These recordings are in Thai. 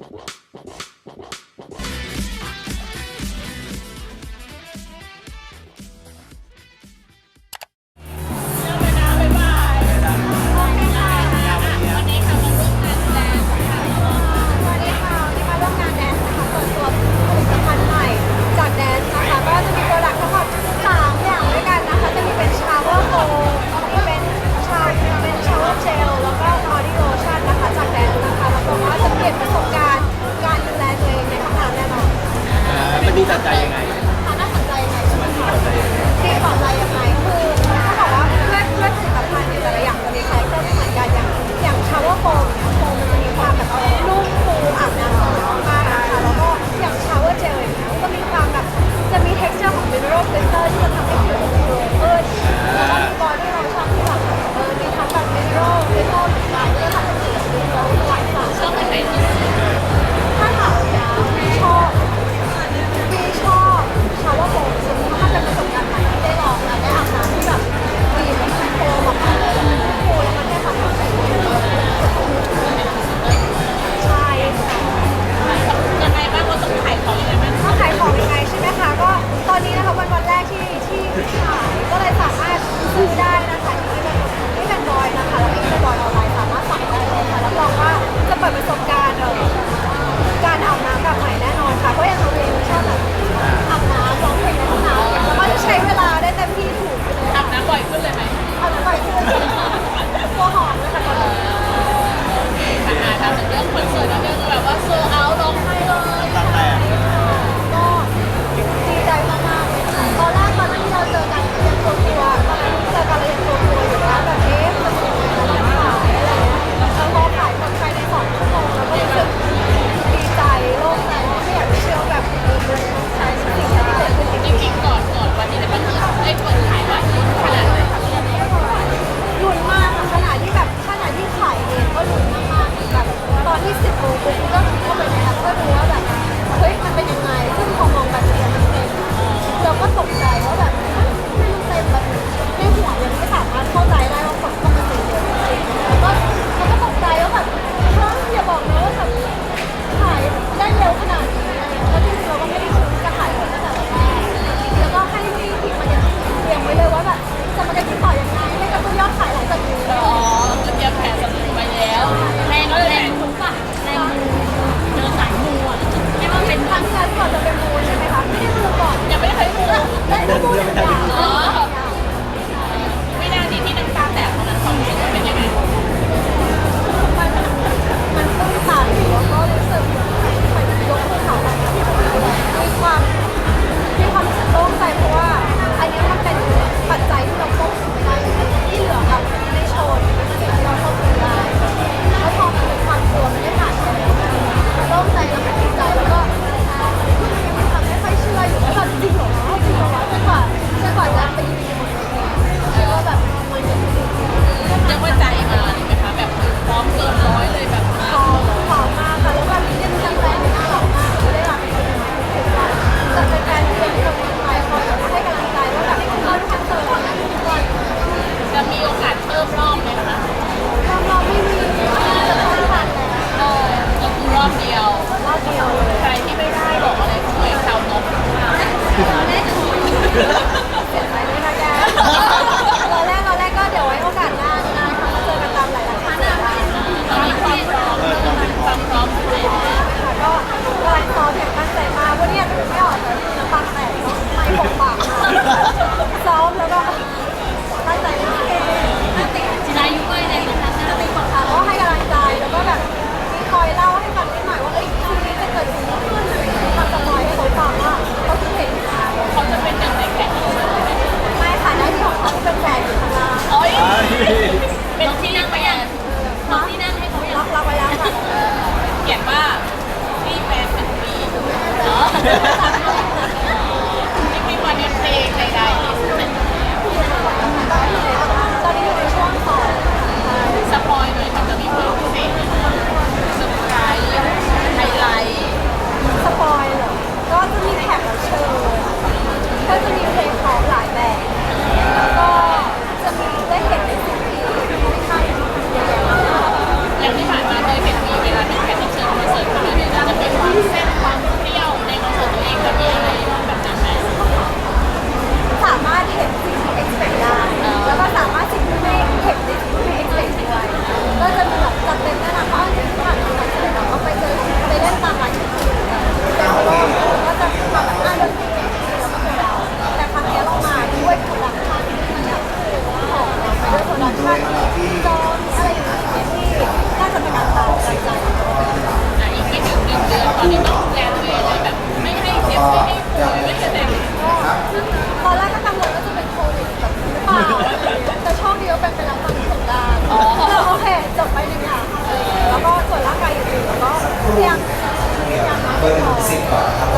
Well, well, well. รื่องคอนเสิร์ต ใครที่ไม่ได้บอกอะไรของแหวนชาวนก ตอนนี้ต้องแลตัวเองเลแบบไม่ให้เจ็บไม่ให้ป่วยไม่ให้แต่งนะตอนแรกก็กังวลว่าจะเป็นโควิดแบบหรือเปล่าแต่โชคดีว่เป็นไปแล้วตอนสงการโอเคจบไปหนึ่งอย่างแล้วก็ส่วนร่างกายอื่นๆแล้วก็เตียามพยยาม เบร์หนึ่งถึงสิบก่อนครับ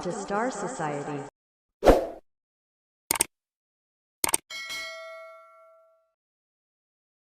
to Star Society.